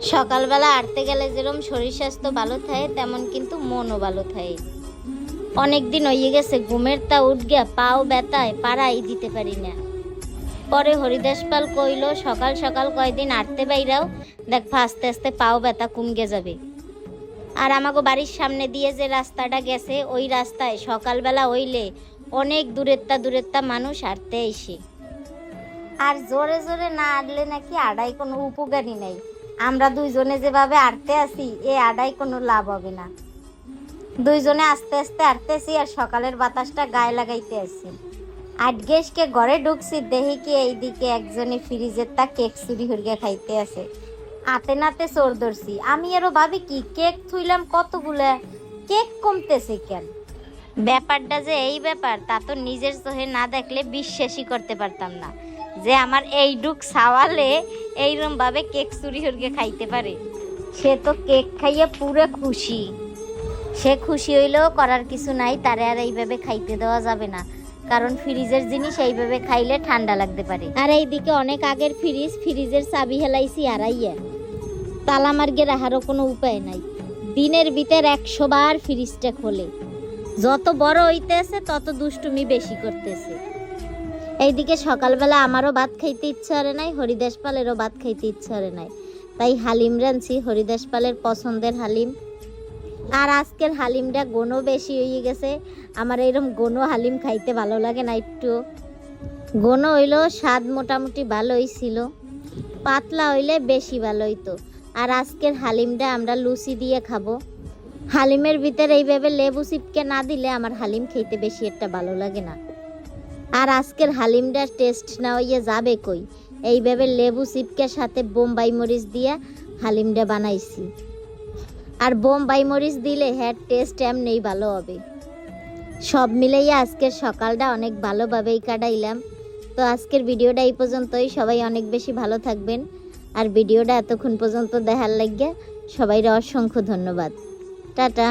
সকালবেলা আড়তে গেলে যেরকম শরীর স্বাস্থ্য ভালো থাকে, তেমন কিন্তু মনও ভালো থাকে। অনেক দিন হয়ে গেছে, ঘুমের তা উঠ গিয়া পাও ব্যথায় পাড়াই দিতে পারি না। পরে হরিদাস পাল কইল, সকাল সকাল কয়দিন আড়তে বাইরাও, দেখ আস্তে আস্তে পাও ব্যথা কমগে যাবে। আর আমাকে বাড়ির সামনে দিয়ে যে রাস্তাটা গেছে, ওই রাস্তায় সকালবেলা হইলে অনেক দূরেরটা দূরেরটা মানুষ আড়তে এসে আর জোরে জোরে না আড়লে নাকি আড়াই কোনো উপকারই নেই। আমরা দুইজনে যেভাবে আড়তে আছি, এ আড়াই কোনো লাভ হবে না। দুইজনে আস্তে আস্তে আড়তেছি আর সকালের বাতাসটা গায়ে লাগাইতে আছি। আটগেসকে ঘরে ঢুকছি, দেখি কি এইদিকে একজনে ফ্রিজের তা কেক চুরি হরিয়া খাইতে আছে। আতে নাতে চোর ধরছি। আমি আরও ভাবি কি কেক থুইলাম কতগুলা? কেক কমতেছে কেন? ব্যাপারটা যে এই ব্যাপার, তা তো নিজের চোখে না দেখলে বিশ্বাসই করতে পারতাম না। যে আমার এই ডুক সাওয়ালে এইরকম ভাবে কেক চুরি হরিয়ে খাইতে পারে। সে তো কেক খাইয়ে পুরো খুশি। সে খুশি হইলেও করার কিছু নাই, তারে আর এইভাবে খাইতে দেওয়া যাবে না। কারণ ফ্রিজের জিনিস এইভাবে খাইলে ঠান্ডা লাগতে পারে। আর এইদিকে অনেক আগের ফ্রিজ, ফ্রিজের চাবি হেলাইছি আড়াইয়া তালা মার্গে রাহারও কোনো উপায় নাই। দিনের ভিতর একশো বার ফ্রিজটা খোলে। যত বড় হইতেছে, তত দুষ্টুমি বেশি করতেছে। এইদিকে সকালবেলা আমারও ভাত খাইতে ইচ্ছা করে নাই হরিদাস পালেরও ভাত খাইতে ইচ্ছা করে নাই। তাই হালিম রাঁধছি হরিদাস পালের পছন্দের হালিম। আর আজকের হালিমটা গনো বেশি হয়ে গেছে। আমার এরকম গনো হালিম খাইতে ভালো লাগে না একটু। গনো হইল স্বাদ মোটামুটি ভালোই ছিল। পাতলা হইলে বেশি ভালো হইতো। আর আজকের হালিমটা আমরা লুচি দিয়ে খাব। হালিমের ভিতরে এইভাবে লেবু চিপকে না দিলে আমার হালিম খেতে বেশি একটা ভালো লাগে না। আর আজকের হালিমটার টেস্ট না হইয়ে যাবে কই? এইভাবে লেবু চিপকের সাথে বোম্বাই মরিচ দিয়ে হালিমটা বানাইছি। আর বোম্বাই মরিচ দিলে হ্যাঁ টেস্ট এমনিই ভালো হবে। সব মিলাইয়া আজকের সকালটা অনেক ভালোভাবেই কাটাইলাম। তো আজকের ভিডিওটা এই পর্যন্তই। সবাই অনেক বেশি ভালো থাকবেন। আর ভিডিওটা এতক্ষণ পর্যন্ত দেখার লাগিয়া সবাইকে অসংখ্য ধন্যবাদ। টাটা।